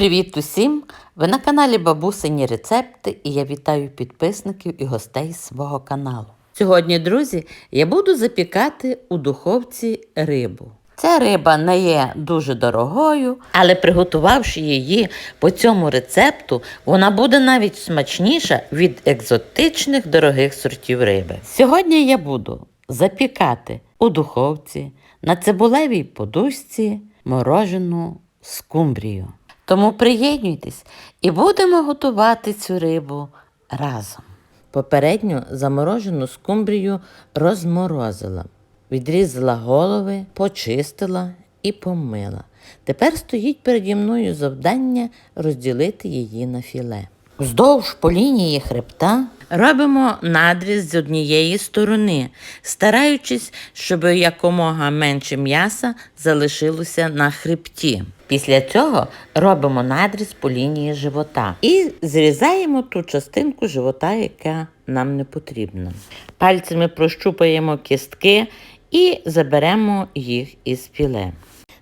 Привіт усім! Ви на каналі Бабусині Рецепти і я вітаю підписників і гостей свого каналу. Сьогодні, друзі, я буду запікати у духовці рибу. Ця риба не є дуже дорогою, але приготувавши її по цьому рецепту, вона буде навіть смачніша від екзотичних дорогих сортів риби. Сьогодні я буду запікати у духовці на цибулевій подушці морожену скумбрію. Тому приєднуйтесь і будемо готувати цю рибу разом. Попередньо заморожену скумбрію розморозила, відрізала голови, почистила і помила. Тепер стоїть переді мною завдання розділити її на філе. Вздовж по лінії хребта робимо надріз з однієї сторони, стараючись, щоб якомога менше м'яса залишилося на хребті. Після цього робимо надріз по лінії живота і зрізаємо ту частинку живота, яка нам не потрібна. Пальцями прощупаємо кістки і заберемо їх із філе.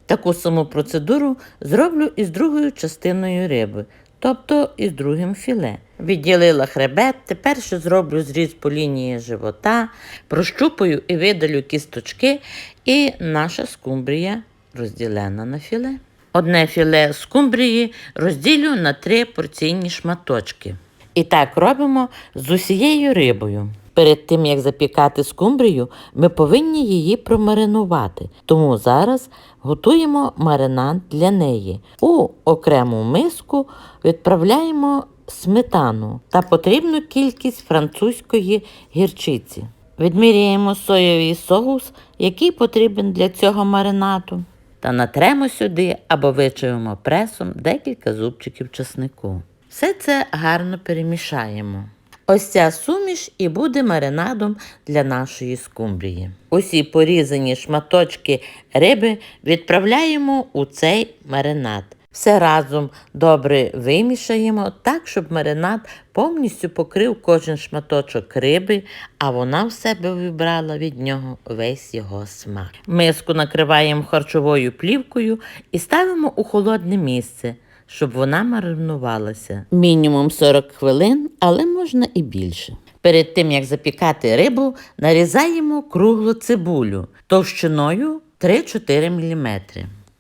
Таку саму процедуру зроблю і з другою частиною риби, тобто із другим філе. Відділила хребет, тепер ще зроблю зріз по лінії живота, прощупаю і видалю кісточки, і наша скумбрія розділена на філе. Одне філе скумбрії розділю на три порційні шматочки. І так робимо з усією рибою. Перед тим, як запікати скумбрію, ми повинні її промаринувати. Тому зараз готуємо маринад для неї. У окрему миску відправляємо сметану та потрібну кількість французької гірчиці. Відміряємо соєвий соус, який потрібен для цього маринаду. Та натремо сюди або вичавимо пресом декілька зубчиків чеснику. Все це гарно перемішаємо. Ось ця суміш і буде маринадом для нашої скумбрії. Усі порізані шматочки риби відправляємо у цей маринад. Все разом добре вимішаємо так, щоб маринад повністю покрив кожен шматочок риби, а вона в себе вибрала від нього весь його смак. Миску накриваємо харчовою плівкою і ставимо у холодне місце щоб вона маринувалася. Мінімум 40 хвилин, але можна і більше. Перед тим, як запікати рибу, нарізаємо круглу цибулю товщиною 3-4 мм.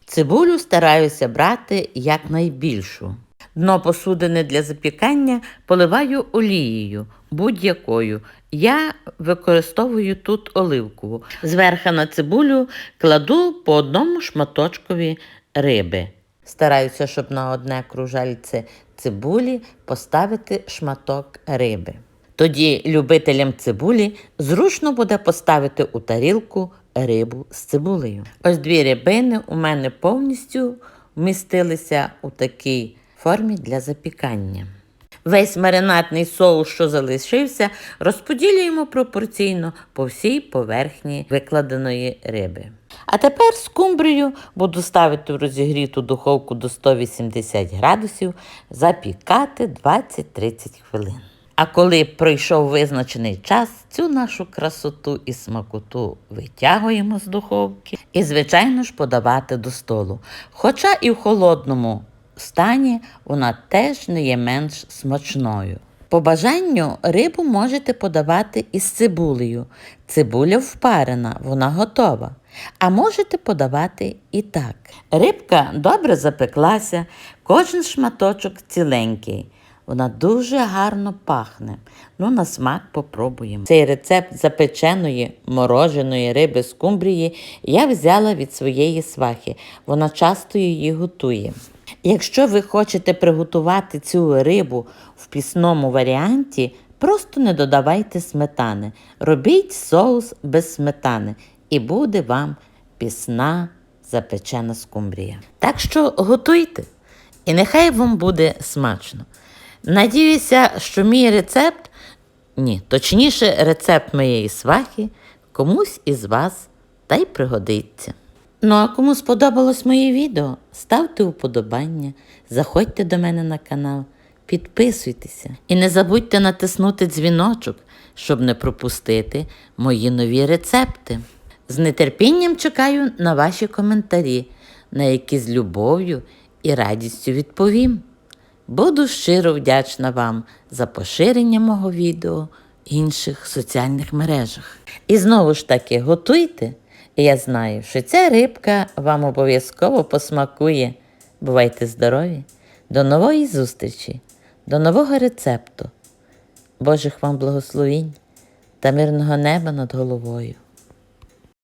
Цибулю стараюся брати якнайбільшу. Дно посудини для запікання поливаю олією будь-якою. Я використовую тут оливкову. Зверху на цибулю кладу по одному шматочкові риби. Стараюся, щоб на одне кружальце цибулі поставити шматок риби. Тоді любителям цибулі зручно буде поставити у тарілку рибу з цибулею. Ось дві рибини у мене повністю вмістилися у такій формі для запікання. Весь маринадний соус, що залишився, розподілюємо пропорційно по всій поверхні викладеної риби. А тепер скумбрію буду ставити в розігріту духовку до 180 градусів, запікати 20-30 хвилин. А коли пройшов визначений час, цю нашу красоту і смакоту витягуємо з духовки і, звичайно ж, подавати до столу. Хоча і в холодному стані вона теж не є менш смачною. По бажанню рибу можете подавати із цибулею. Цибуля впарена, вона готова. А можете подавати і так. Рибка добре запеклася, кожен шматочок ціленький. Вона дуже гарно пахне. Ну, на смак попробуємо. Цей рецепт запеченої мороженої риби з кумбрії я взяла від своєї свахи. Вона часто її готує. Якщо ви хочете приготувати цю рибу в пісному варіанті, просто не додавайте сметани. Робіть соус без сметани і буде вам пісна запечена скумбрія. Так що готуйте, і нехай вам буде смачно. Надіюся, що мій рецепт, ні, точніше, рецепт моєї свахи комусь із вас та й пригодиться. Ну а кому сподобалось моє відео, ставте уподобання, заходьте до мене на канал, підписуйтеся і не забудьте натиснути дзвіночок, щоб не пропустити мої нові рецепти. З нетерпінням чекаю на ваші коментарі, на які з любов'ю і радістю відповім. Буду щиро вдячна вам за поширення мого відео в інших соціальних мережах. І знову ж таки готуйте. Я знаю, що ця рибка вам обов'язково посмакує. Бувайте здорові! До нової зустрічі, до нового рецепту. Божих вам благословінь та мирного неба над головою.